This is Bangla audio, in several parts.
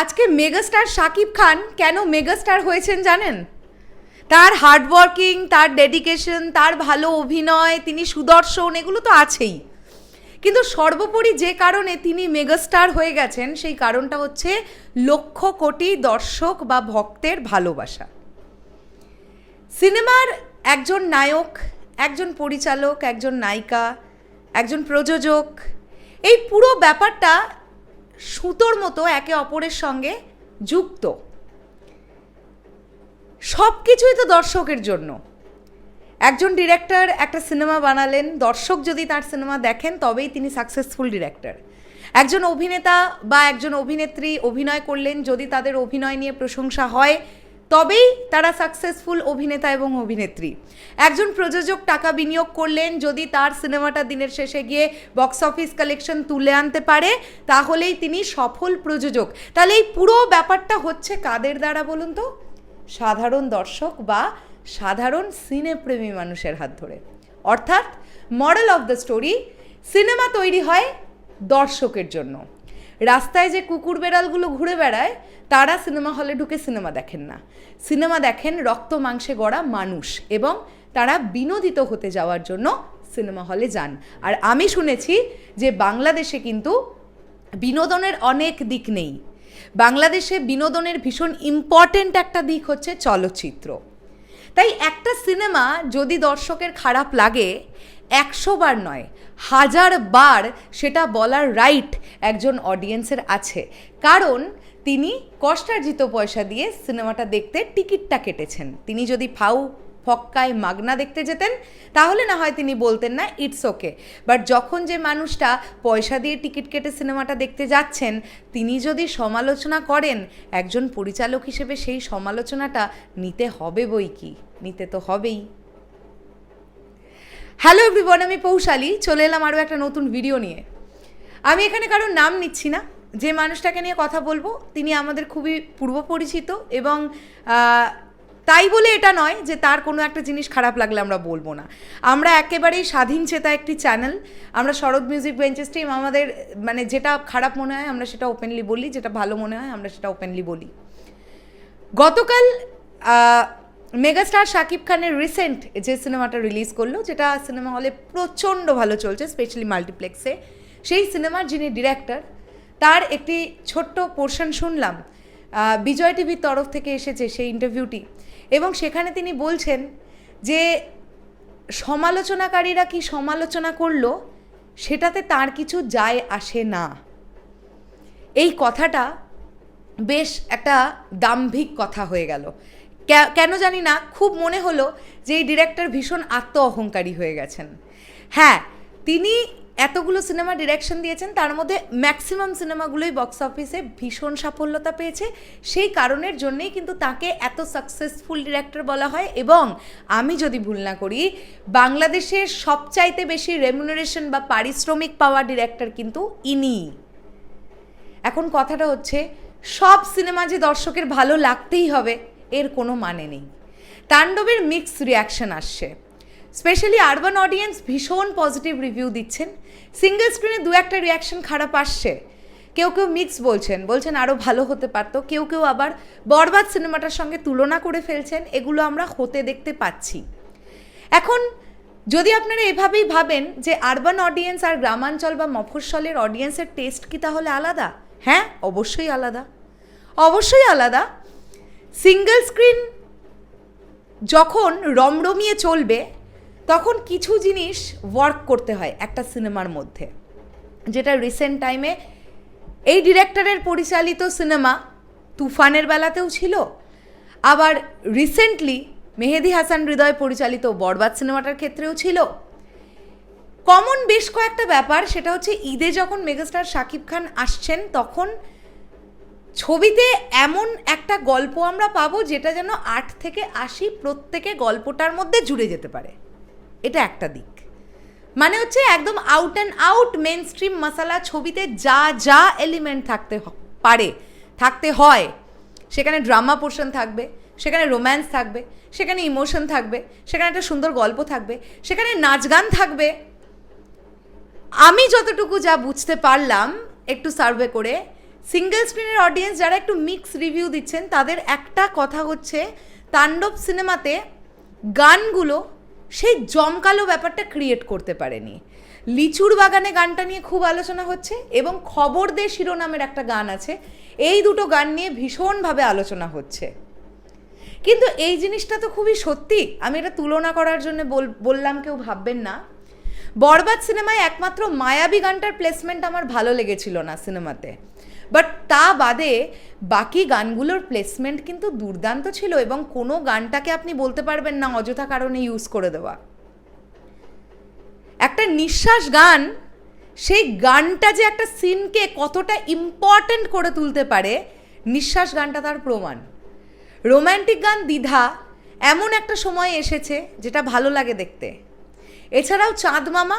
আজকে মেগাস্টার শাকিব খান কেন মেগাস্টার হয়েছেন জানেন? তার হার্ডওয়ার্কিং তার ডেডিকেশন তার ভালো অভিনয়, তিনি সুদর্শন, এগুলো তো আছেই। কিন্তু সর্বোপরি যে কারণে তিনি মেগাস্টার হয়ে গেছেন, সেই কারণটা হচ্ছে লক্ষ কোটি দর্শক বা ভক্তের ভালোবাসা। সিনেমার একজন নায়ক, একজন পরিচালক, একজন নায়িকা, একজন প্রযোজক, এই পুরো ব্যাপারটা সুতোর মতো একে অপরের সঙ্গে যুক্ত। সব কিছুই তো দর্শকের জন্য। একজন ডিরেক্টর একটা সিনেমা বানালেন, দর্শক যদি তার সিনেমা দেখেন তবেই তিনি সাকসেসফুল ডিরেক্টর। একজন অভিনেতা বা একজন অভিনেত্রী অভিনয় করলেন, যদি তাদের অভিনয় নিয়ে প্রশংসা হয় তবেই তারা সাকসেসফুল অভিনেতা এবং অভিনেত্রী। একজন প্রযোজক টাকা বিনিয়োগ করলেন, যদি তার সিনেমাটা দিনের শেষে গিয়ে বক্স অফিস কালেকশন তুলে আনতে পারে, তাহলেই তিনি সফল প্রযোজক। তাহলে এই পুরো ব্যাপারটা হচ্ছে কাদের দ্বারা বলুন তো? সাধারণ দর্শক বা সাধারণ সিনেপ্রেমী মানুষের হাত ধরে। অর্থাৎ model of the story cinema তৈরি হয় দর্শকের জন্য। রাস্তায় যে কুকুর বেড়ালগুলো ঘুরে বেড়ায়, তারা সিনেমা হলে ঢুকে সিনেমা দেখেন না। সিনেমা দেখেন রক্ত মাংসে গড়া মানুষ এবং তারা বিনোদিত হতে যাওয়ার জন্য সিনেমা হলে যান। আর আমি শুনেছি যে বাংলাদেশে কিন্তু বিনোদনের অনেক দিক নেই। বাংলাদেশে বিনোদনের ভীষণ ইম্পর্ট্যান্ট একটা দিক হচ্ছে চলচ্চিত্র। তাই একটা সিনেমা যদি দর্শকের খারাপ লাগে একশো বার নয়, হাজার বার সেটা বলার রাইট একজন অডিয়েন্সের আছে। কারণ তিনি কষ্টার্জিত পয়সা দিয়ে সিনেমাটা দেখতে টিকিটটা কেটেছেন। তিনি যদি ফাউ ফক্কায় মাগনা দেখতে যেতেন, তাহলে না হয় তিনি বলতেন না ইটস ওকে বাট যখন যে মানুষটা পয়সা দিয়ে টিকিট কেটে সিনেমাটা দেখতে যাচ্ছেন, তিনি যদি সমালোচনা করেন, একজন পরিচালক হিসেবে সেই সমালোচনাটা নিতে হবে বই কি? নিতে তো হবেই। হ্যালো এভরিওয়ান আমি পৌশালী। চলে এলাম আরও একটা নতুন ভিডিও নিয়ে। আমি এখানে কারোর নাম নিচ্ছি না। যে মানুষটাকে নিয়ে কথা বলব, তিনি আমাদের খুবই পূর্ব পরিচিত এবং তাই বলে এটা নয় যে তার কোনো একটা জিনিস খারাপ লাগলে আমরা বলব না। আমরা একেবারেই স্বাধীন চেতা একটি চ্যানেল আমরা শরৎ মিউজিক বেঞ্চেস টিম আমাদের মানে যেটা খারাপ মনে হয়, আমরা সেটা ওপেনলি বলি, যেটা ভালো মনে হয়, আমরা সেটা ওপেনলি বলি। গতকাল মেগাস্টার শাকিব খানের রিসেন্ট যে সিনেমাটা রিলিজ করল, যেটা সিনেমা হলে প্রচণ্ড ভালো চলছে স্পেশালি মাল্টিপ্লেক্সে সেই সিনেমার যিনি ডিরেক্টর তার একটি ছোট্ট পোর্শন শুনলাম বিজয় টিভির তরফ থেকে এসেছে সেই ইন্টারভিউটি এবং সেখানে তিনি বলছেন যে, সমালোচনাকারীরা কি সমালোচনা করল, সেটাতে তার কিছু যায় আসে না। এই কথাটা বেশ একটা দাম্ভিক কথা হয়ে গেল। কেন জানি না, খুব মনে হলো যে এই ডিরেক্টর ভীষণ আত্ম অহংকারী হয়ে গেছেন। হ্যাঁ তিনি এতগুলো সিনেমা ডিরেকশন দিয়েছেন, তার মধ্যে ম্যাক্সিমাম সিনেমাগুলোই বক্স অফিসে ভীষণ সাফল্যতা পেয়েছে। সেই কারণের জন্যেই কিন্তু তাকে এত সাকসেসফুল ডিরেক্টর বলা হয় এবং আমি যদি ভুল না করি, বাংলাদেশের সবচাইতে বেশি রেমুনারেশন বা পারিশ্রমিক পাওয়া ডিরেক্টর কিন্তু ইনি। এখন কথাটা হচ্ছে, সব সিনেমা যে দর্শকের ভালো লাগতেই হবে এর কোনো মানে নেই। তাণ্ডবের মিক্স রিয়াকশন আসছে। স্পেশালি আরবান অডিয়েন্স ভীষণ পজিটিভ রিভিউ দিচ্ছেন। সিঙ্গেল স্ক্রিনে দু একটা রিয়াকশন খারাপ আসছে। কেউ কেউ মিক্স বলছেন বলছেন আরও ভালো হতে পারতো। কেউ কেউ আবার বরবাদ সিনেমাটার সঙ্গে তুলনা করে ফেলছেন, এগুলো আমরা হতে দেখতে পাচ্ছি। এখন, যদি আপনারা এভাবেই ভাবেন যে আরবান অডিয়েন্স আর গ্রামাঞ্চল বা মফস্বলের অডিয়েন্সের টেস্ট কি তাহলে আলাদা? হ্যাঁ অবশ্যই আলাদা। অবশ্যই আলাদা। সিঙ্গেল স্ক্রিন যখন রমরমিয়ে চলবে, তখন কিছু জিনিস ওয়ার্ক করতে হয় একটা সিনেমার মধ্যে। যেটা রিসেন্ট টাইমে এই ডিরেক্টরের পরিচালিত সিনেমা তুফানের বেলাতেও ছিল, আবার রিসেন্টলি মেহেদি হাসান হৃদয় পরিচালিত বরবাদ সিনেমাটার ক্ষেত্রেও ছিল। কমন বেশ কয়েকটা ব্যাপার, সেটা হচ্ছে ঈদে যখন মেগাস্টার শাকিব খান আসছেন, তখন ছবিতে এমন একটা গল্প আমরা পাবো যেটা যেন আট থেকে আশি প্রত্যেকে গল্পটার মধ্যে জুড়ে যেতে পারে। এটা একটা দিক। মানে হচ্ছে একদম out and out mainstream masala ছবিতে যা যা এলিমেন্ট থাকতে পারে, থাকতে হয়। সেখানে ড্রামা পোর্শন থাকবে, সেখানে রোম্যান্স থাকবে, সেখানে ইমোশন থাকবে, সেখানে একটা সুন্দর গল্প থাকবে, সেখানে নাচ গান থাকবে। আমি যতটুকু যা বুঝতে পারলাম, একটু সার্ভে করে সিঙ্গেল স্ক্রিনের অডিয়েন্স যারা একটু মিক্স রিভিউ দিচ্ছেন, তাদের একটা কথা হচ্ছে, তাণ্ডব সিনেমাতে গানগুলো সেই জমকালো ব্যাপারটা ক্রিয়েট করতে পারেনি। লিচুর বাগানে গানটা নিয়ে খুব আলোচনা হচ্ছে এবং খবর দে শিরোনামের একটা গান আছে, এই দুটো গান নিয়ে ভীষণভাবে আলোচনা হচ্ছে। কিন্তু এই জিনিসটা তো খুবই সত্যি, আমি এটা তুলনা করার জন্য বল- বললাম কেউ ভাববেন না। বরবাদ সিনেমায় একমাত্র মায়াবী গানটার প্লেসমেন্ট আমার ভালো লেগেছিল না সিনেমাতে। বাট তা বাদে বাকি গানগুলোর প্লেসমেন্ট কিন্তু দুর্দান্ত ছিল এবং কোনো গানটাকে আপনি বলতে পারবেন না অযথা কারণে ইউজ করে দেওয়া। একটা নিঃশ্বাস গান, সেই গানটা যে একটা সিনকে কতটা ইম্পর্ট্যান্ট করে তুলতে পারে, নিঃশ্বাস গানটা তার প্রমাণ। রোম্যান্টিক গান দ্বিধা এমন একটা সময় এসেছে যেটা ভালো লাগে দেখতে। এছাড়াও চাঁদ মামা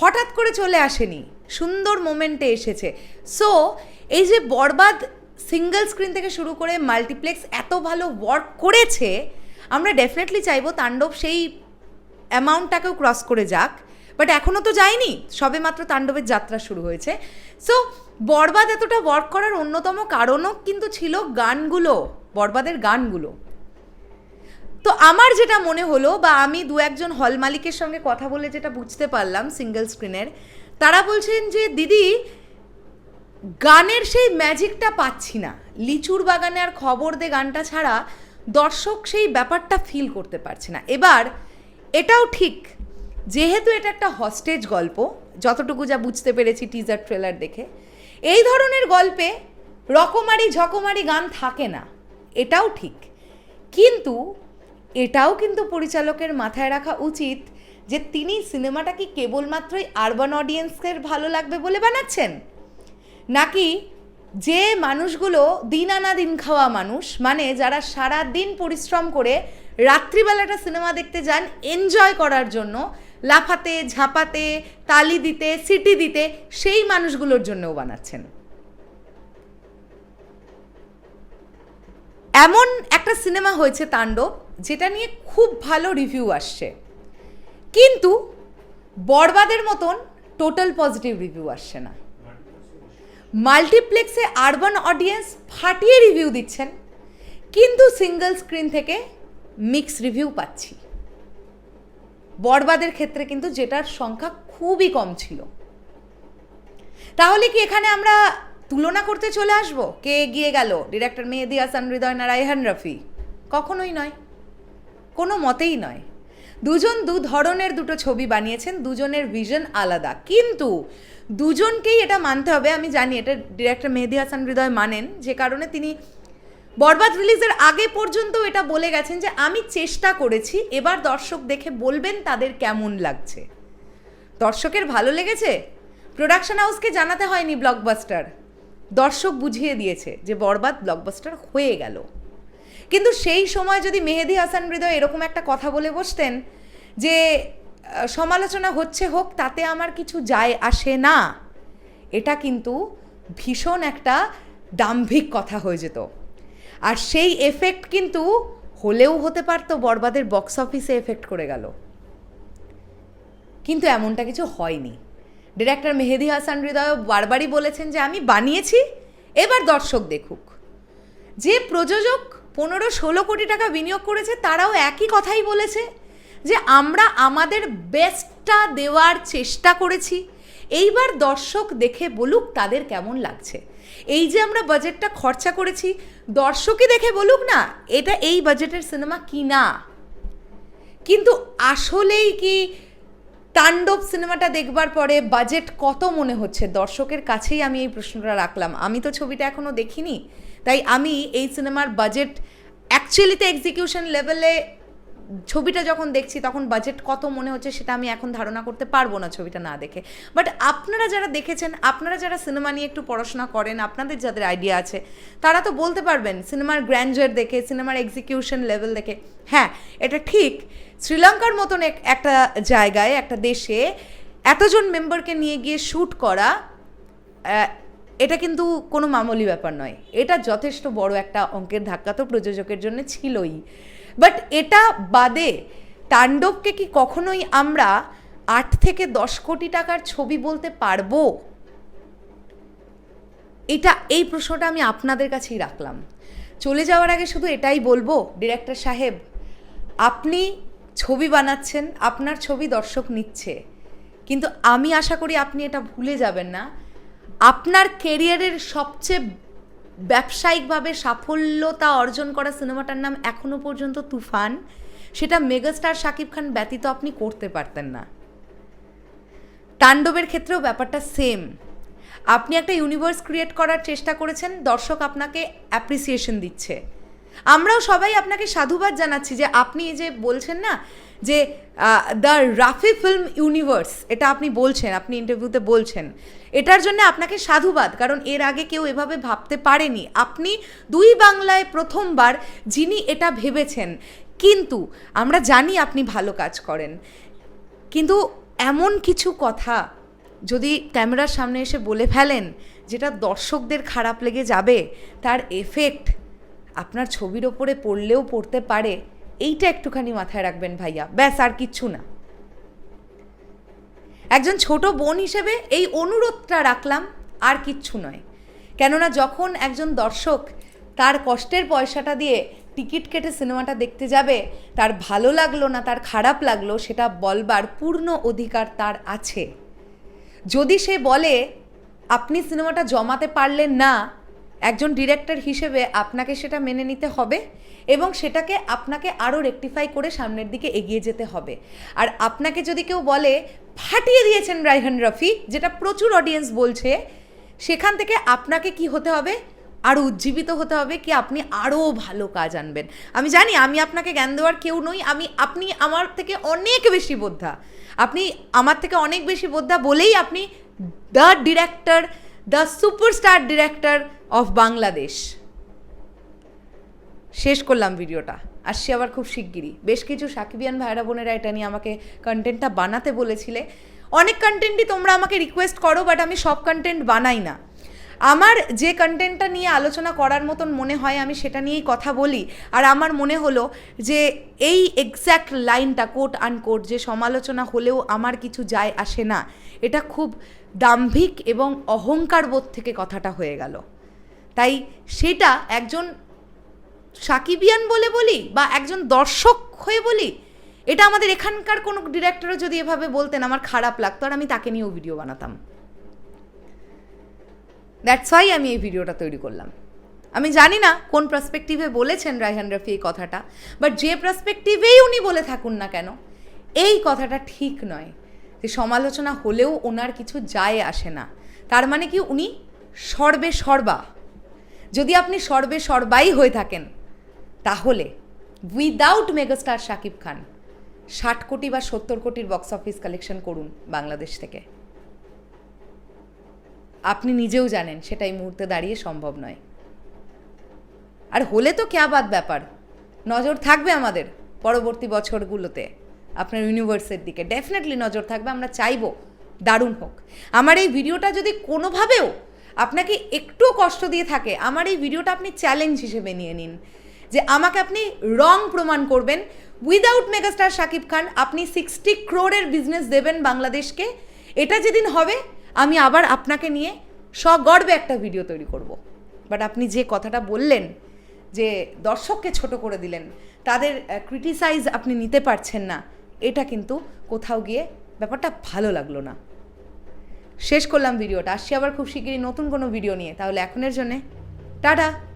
হঠাৎ করে চলে আসেনি, সুন্দর মোমেন্টে এসেছে। সো এই যে বরবাদ সিঙ্গেল স্ক্রিন থেকে শুরু করে মাল্টিপ্লেক্স এত ভালো ওয়ার্ক করেছে, আমরা ডেফিনেটলি চাইব তাণ্ডব সেই অ্যামাউন্টটাকেও ক্রস করে যাক বাট এখনও তো যায়নি, সবে মাত্র তাণ্ডবের যাত্রা শুরু হয়েছে। সো বরবাদ এতটা ওয়ার্ক করার অন্যতম কারণও কিন্তু ছিল গানগুলো, বরবাদের গানগুলো। তো আমার যেটা মনে হলো বা আমি দু একজন হল মালিকের সঙ্গে কথা বলে যেটা বুঝতে পারলাম সিঙ্গেল স্ক্রিনের তারা বলছেন যে, দিদি গানের সেই ম্যাজিকটা পাচ্ছি না। লিচুর বাগানে আর খবর দে গানটা ছাড়া দর্শক সেই ব্যাপারটা ফিল করতে পারছে না। এবার এটাও ঠিক, যেহেতু এটা একটা হস্টেজ গল্প, যতটুকু যা বুঝতে পেরেছি টিজার ট্রেলার দেখে, এই ধরনের গল্পে রকমারি ঝকমারি গান থাকে না, এটাও ঠিক। কিন্তু এটাও কিন্তু পরিচালকের মাথায় রাখা উচিত যে তিনি সিনেমাটা কি কেবলমাত্রই আরবান অডিয়েন্সের ভালো লাগবে বলে বানাচ্ছেন। নাকি যে মানুষগুলো দিন আনা দিন খাওয়া মানুষ মানে যারা সারা দিন পরিশ্রম করে রাত্রিবেলাটা সিনেমা দেখতে যান এনজয় করার জন্য, লাফাতে, ঝাপাতে, তালি দিতে, সিটি দিতে, সেই মানুষগুলোর জন্যও বানাচ্ছেন। এমন একটা সিনেমা হয়েছে তাণ্ডব, যেটা নিয়ে খুব ভালো রিভিউ আসছে। কিন্তু বরবাদের মতন টোটাল পজিটিভ রিভিউ আসছে না। মাল্টিপ্লেক্সে আরবান অডিয়েন্স ফাটিয়ে রিভিউ দিচ্ছেন, কিন্তু সিঙ্গেল স্ক্রিন থেকে মিক্স রিভিউ পাচ্ছি। বরবাদের ক্ষেত্রে কিন্তু যেটার সংখ্যা খুবই কম ছিল। তাহলে কি এখানে আমরা তুলনা করতে চলে আসব? কে এগিয়ে গেল? ডিরেক্টর মেহেদি হাসান, হৃদয় না রায়হান রফি? কখনোই নয়। কোনো মতেই নয়। দুজন দু ধরনের দুটো ছবি বানিয়েছেন, দুজনের ভিশন আলাদা। কিন্তু দুজনকেই এটা মানতে হবে, আমি জানি এটা ডিরেক্টর মেহেদি হাসান হৃদয় মানেন, যে কারণে তিনি বরবাদ রিলিজের আগে পর্যন্ত এটা বলে গেছেন যে, আমি চেষ্টা করেছি, এবার দর্শক দেখে বলবেন তাদের কেমন লাগছে। দর্শকের ভালো লেগেছে? প্রোডাকশন হাউসকে জানাতে হয়নি ব্লকবাস্টার দর্শক বুঝিয়ে দিয়েছে যে, বরবাদ ব্লকবাস্টার হয়ে গেল। কিন্তু সেই সময় যদি মেহেদি হাসান হৃদয় এরকম একটা কথা বলে বসতেন যে সমালোচনা হচ্ছে হোক, তাতে আমার কিছু যায় আসে না, এটা কিন্তু ভীষণ একটা দাম্ভিক কথা হয়ে যেত। আর সেই এফেক্ট কিন্তু হলেও হতে পারতো, বরবাদের বক্স অফিসে এফেক্ট করে গেল। কিন্তু এমনটা কিছু হয়নি। ডিরেক্টর মেহেদি হাসান হৃদয় বারবারই বলেছেন যে, আমি বানিয়েছি, এবার দর্শক দেখুক। যে প্রযোজক পনেরো ষোলো কোটি টাকা বিনিয়োগ করেছে, তারাও একই কথাই বলেছে যে আমরা আমাদের বেস্টটা দেওয়ার চেষ্টা করেছি। এইবার দর্শক দেখে বলুক তাদের কেমন লাগছে। এই যে আমরা বাজেটটা খরচা করেছি, দর্শকই দেখে বলুক না, এটা এই বাজেটের সিনেমা কি না কিন্তু আসলেই কি তাণ্ডব সিনেমাটা দেখবার পরে বাজেট কত মনে হচ্ছে? দর্শকের কাছেই আমি এই প্রশ্নটা রাখলাম। আমি তো ছবিটা এখনও দেখিনি, তাই আমি এই সিনেমার বাজেট অ্যাকচুয়ালিতে এক্সিকিউশন লেভেলে ছবিটা যখন দেখছি, তখন বাজেট কত মনে হচ্ছে সেটা আমি এখন ধারণা করতে পারব না ছবিটা না দেখে। বাট আপনারা যারা দেখেছেন, আপনারা যারা সিনেমা নিয়ে একটু পড়াশোনা করেন, আপনাদের যাদের আইডিয়া আছে, তারা তো বলতে পারবেন সিনেমার গ্র্যান্ডার দেখে সিনেমার এক্সিকিউশন লেভেল দেখে। হ্যাঁ এটা ঠিক, শ্রীলঙ্কার মতন এক- একটা জায়গায়, একটা দেশে এতজন মেম্বারকে নিয়ে গিয়ে শ্যুট করা এটা কিন্তু কোনো মামুলি ব্যাপার নয়। এটা যথেষ্ট বড় একটা অঙ্কের ধাক্কা তো প্রযোজকের জন্য ছিলই। বাট এটা বাদে তাণ্ডবকে কি কখনোই আমরা আট থেকে দশ কোটি টাকার ছবি বলতে পারব? এটা এই প্রশ্নটা আমি আপনাদের কাছেই রাখলাম। চলে যাওয়ার আগে শুধু এটাই বলব, ডিরেক্টর সাহেব, আপনি ছবি বানাচ্ছেন, আপনার ছবি দর্শক নিচ্ছে। কিন্তু আমি আশা করি আপনি এটা ভুলে যাবেন না। আপনার কেরিয়ারের সবচেয়ে ব্যবসায়িকভাবে সাফল্যতা অর্জন করা সিনেমাটার নাম এখনও পর্যন্ত তুফান। সেটা মেগাস্টার শাকিব খান ব্যতীত আপনি করতে পারতেন না। তাণ্ডবের ক্ষেত্রেও ব্যাপারটা সেম আপনি একটা ইউনিভার্স ক্রিয়েট করার চেষ্টা করেছেন, দর্শক আপনাকে অ্যাপ্রিসিয়েশন দিচ্ছে। আমরাও সবাই আপনাকে সাধুবাদ জানাচ্ছি যে আপনি যে বলছেন না, যে দ্য রাফি ফিল্ম ইউনিভার্স, এটা আপনি বলছেন, আপনি ইন্টারভিউতে বলছেন, এটার জন্য আপনাকে সাধুবাদ, কারণ এর আগে কেউ এভাবে ভাবতে পারেনি। আপনি দুই বাংলায় প্রথমবার যিনি এটা ভেবেছেন, কিন্তু আমরা জানি আপনি ভালো কাজ করেন। কিন্তু এমন কিছু কথা যদি ক্যামেরার সামনে এসে বলে ফেলেন, যেটা দর্শকদের খারাপ লেগে যাবে, তার এফেক্ট আপনার ছবির ওপরে পড়লেও পড়তে পারে, এইটা একটুখানি মাথায় রাখবেন ভাইয়া। ব্যাস, আর কিচ্ছু না। একজন ছোট বোন হিসেবে এই অনুরোধটা রাখলাম, আর কিচ্ছু নয়। কেননা যখন একজন দর্শক তার কষ্টের পয়সাটা দিয়ে টিকিট কেটে সিনেমাটা দেখতে যাবে, তার ভালো লাগল না, তার খারাপ লাগল, সেটা বলবার পূর্ণ অধিকার তার আছে। যদি সে বলে, আপনি সিনেমাটা জমাতে পারলেন না একজন ডিরেক্টর হিসেবে আপনাকে সেটা মেনে নিতে হবে এবং সেটাকে আপনাকে আরও রেকটিফাই করে সামনের দিকে এগিয়ে যেতে হবে। আর আপনাকে যদি কেউ বলে, ফাটিয়ে দিয়েছেন রাইহান রফি যেটা প্রচুর অডিয়েন্স বলছে, সেখান থেকে আপনাকে কি হতে হবে? আরও উজ্জীবিত হতে হবে কি আপনি আরও ভালো কাজ আনবেন। আমি জানি আমি আপনাকে জ্ঞান দেওয়ার কেউ নই, আমি, আপনি আমার থেকে অনেক বেশি বোদ্ধা। আপনি আমার থেকে অনেক বেশি বোদ্ধা বলেই আপনি the director the superstar director of Bangladesh. শেষ করলাম ভিডিওটা। আসছি আবার খুব শিগগিরই। বেশ কিছু সাকিবিয়ান ভাইরা বোনেরা এটা নিয়ে আমাকে কন্টেন্টটা বানাতে বলেছিলে। অনেক কন্টেন্টই তোমরা আমাকে রিকোয়েস্ট করো বাট আমি সব কন্টেন্ট বানাই না। আমার যে কন্টেন্টটা নিয়ে আলোচনা করার মতন মনে হয়, আমি সেটা নিয়েই কথা বলি। আর আমার মনে হলো যে এই এক্স্যাক্ট লাইনটা কোট আনকোট যে সমালোচনা হলেও আমার কিছু যায় আসে না। এটা খুব দাম্ভিক এবং অহংকার বোধ থেকে কথাটা হয়ে গেল। তাই সেটা একজন সাকিবিয়ান বলে বলি বা একজন দর্শক হয়ে বলি, এটা আমাদের এখানকার কোনো ডিরেক্টরও যদি এভাবে বলতেন, আমার খারাপ লাগতো আর আমি তাকে নিয়েও ভিডিও বানাতাম। দ্যাটস ওয়াই আমি এই ভিডিওটা তৈরি করলাম। আমি জানি না কোন পার্সপেক্টিভে বলেছেন রায়হান রফি এই কথাটা বাট যে পার্সপেক্টিভেই উনি বলে থাকুন না কেন, এই কথাটা ঠিক নয়। যে সমালোচনা হলেও ওনার কিছু যায় আসে না। তার মানে কি উনি সর্বে সর্বা। যদি আপনি সর্বে সর্বাই হয়ে থাকেন, তাহলে উইদাউট মেগাস্টার শাকিব খান ষাট কোটি বা সত্তর কোটির বক্স অফিস কালেকশন করুন বাংলাদেশ থেকে। আপনি নিজেও জানেন সেটা এই মুহূর্তে দাঁড়িয়ে সম্ভব নয়। আর হলে তো বাদ ব্যাপার? নজর থাকবে আমাদের পরবর্তী বছরগুলোতে। আপনার ইউনিভার্সের দিকে। ডেফিনেটলি নজর থাকবে, আমরা চাইব দারুণ হোক। আমার এই ভিডিওটা যদি কোনোভাবেও আপনাকে একটু কষ্ট দিয়ে থাকে, আমার এই ভিডিওটা আপনি চ্যালেঞ্জ হিসেবে নিয়ে নিন। যে আমাকে আপনি রং প্রমাণ করবেন। উইদাউট মেগাস্টার শাকিব খান, আপনি সিক্সটি ক্রোরের বিজনেস দেবেন বাংলাদেশকে। এটা যেদিন হবে, আমি আবার আপনাকে নিয়ে সগর্বে একটা ভিডিও তৈরি করব। বাট আপনি যে কথাটা বললেন, যে দর্শককে ছোট করে দিলেন, তাদের ক্রিটিসাইজ আপনি নিতে পারছেন না। এটা কিন্তু কোথাও গিয়ে ব্যাপারটা ভালো লাগল না। শেষ করলাম ভিডিওটা। আসছি আবার খুব শিগগিরই নতুন কোনো ভিডিও নিয়ে। তাহলে এখনের জন্যে টাটা।